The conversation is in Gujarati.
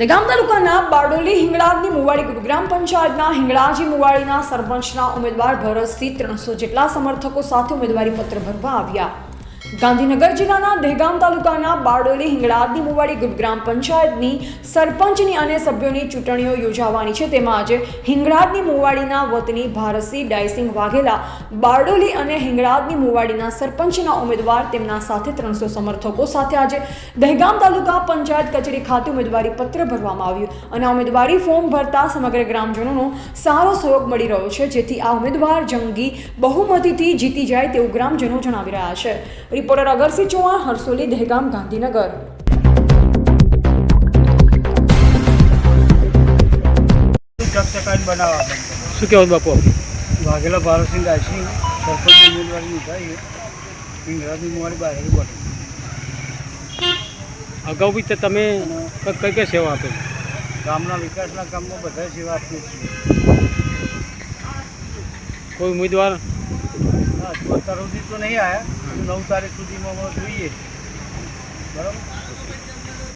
દગામ તાલુકાના બારડોલી હિંગળાજની મુવાડી ગ્રામ પંચાયતના હિંગળાજી મુવાડીના સરપંચના ઉમેદવાર ભરતસિંહ ત્રણસો જેટલા સમર્થકો સાથે ઉમેદવારી પત્ર ભરવા આવ્યા. ગાંધીનગર જિલ્લાના દહેગામ તાલુકાના બારડોલી હિંગળાદની મુવાડી ગ્રામ પંચાયતની સરપંચની અને સભ્યોની ચૂંટણીઓ યોજાવાની છે. તેમાં આજે હિંગળાદની મુવાડીના વતની ભારતસિંહ ડાયસિંગ વાઘેલા, બારડોલી અને હિંગળાદની મુવાડીના સરપંચના ઉમેદવાર, તેમના સાથે ત્રણસો સમર્થકો સાથે આજે દહેગામ તાલુકા પંચાયત કચેરી ખાતે ઉમેદવારી પત્ર ભરવામાં આવ્યું અને ઉમેદવારી ફોર્મ ભરતા સમગ્ર ગ્રામજનોનો સારો સહયોગ મળી રહ્યો છે. જેથી આ ઉમેદવાર જંગી બહુમતીથી જીતી જાય તેવું ગ્રામજનો જણાવી રહ્યા છે. રિપોર્ટર અગરસિંહ ચૌહાણ હરસોલી દહેગામ ગાંધીનગર ચકચકાટ બનાવવા આપણે શું કહેવું બાપુ વાઘેલા ભારતસિંહ દાસી સરપંચની ઉમેદવારી નોંધાઈ ઇંગ્રાજી મુવાડી બહાર પડે અગાઉ બી તો તમે ક- કઈ કઈ સેવા આપી ગામના વિકાસના કામમાં બધા સેવા આપીએ છીએ કોઈ ઉમેદવાર હા અત્યાર સુધી તો નહીં આવ્યા નવ તારીખ સુધીમાં જોઈએ. બરાબર?